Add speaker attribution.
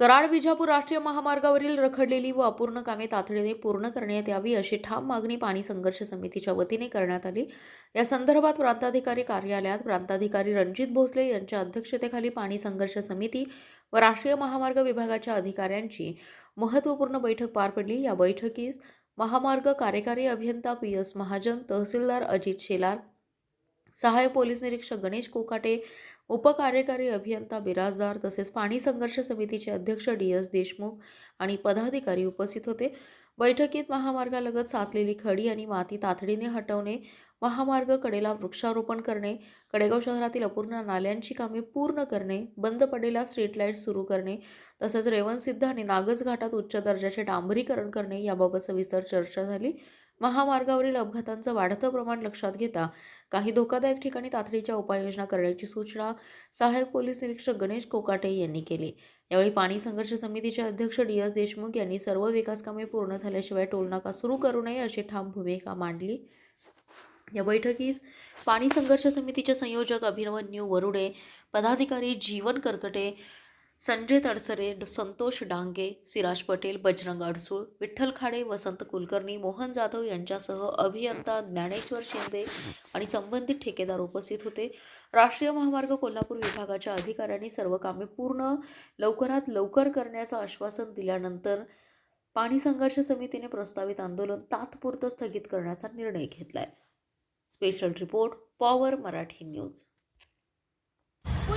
Speaker 1: कराड विजापूर राष्ट्रीय महामार्गावरील रखडलेली व अपूर्ण कामे तातडीने पूर्ण करण्यात यावी अशी ठाम मागणी पाणी संघर्ष समितीच्या वतीने करण्यात आली. या संदर्भात प्रांताधिकारी कार्यालयात प्रांताधिकारी रणजित भोसले यांच्या अध्यक्षतेखाली पाणी संघर्ष समिती व राष्ट्रीय महामार्ग विभागाच्या अधिकाऱ्यांची महत्त्वपूर्ण बैठक पार पडली. या बैठकीस महामार्ग कार्यकारी अभियंता पी एस महाजन तहसीलदार अजित शेलार सहाय्यक पोलीस निरीक्षक गणेश कोकाटे उपकार्यकारी अभियंता बिराजदार तसेच पाणी संघर्ष समितीचे अध्यक्ष डी एस देशमुख आणि पदाधिकारी उपस्थित होते. बैठकीत महामार्गालगत साचलेली खडी आणि माती तातडीने हटवणे महामार्ग कडेला वृक्षारोपण करणे कडेगाव शहरातील अपूर्ण नाल्यांची कामे पूर्ण करणे बंद पडेला स्ट्रीट लाइट सुरू करणे तसेच रेवणसिद्ध आणि नागस घाटात उच्च दर्जाचे डांबरीकरण करणे याबाबत सविस्तर चर्चा झाली. महामार्गावरील अपघातांचं वाढतं प्रमाण लक्षात घेता काही धोकादायक ठिकाणी तातडीच्या उपाययोजना करण्याची सूचना सहाय्यक पोलीस निरीक्षक गणेश कोकाटे यांनी केली. यावेळी पाणी संघर्ष समितीचे अध्यक्ष डी एस देशमुख यांनी सर्व विकास कामे पूर्ण झाल्याशिवाय टोलनाका सुरू करू नये अशी ठाम भूमिका मांडली. या बैठकीस पाणी संघर्ष समितीचे संयोजक अभिमन्यू वरुडे पदाधिकारी जीवन करकटे संजय तडसरे संतोष डांगे सिराज पटेल बजरंग अडसूळ विठ्ठल खाडे वसंत कुलकर्णी मोहन जाधव यांच्यासह अभियंता ज्ञानेश्वर शिंदे आणि संबंधित ठेकेदार उपस्थित होते. राष्ट्रीय महामार्ग कोल्हापूर विभागाच्या अधिकाऱ्यांनी सर्व कामे पूर्ण लवकरात लवकर करण्याचं आश्वासन दिल्यानंतर पाणी संघर्ष समितीने प्रस्तावित आंदोलन तात्पुरतं स्थगित करण्याचा निर्णय घेतलाय. Special report power Marathi news.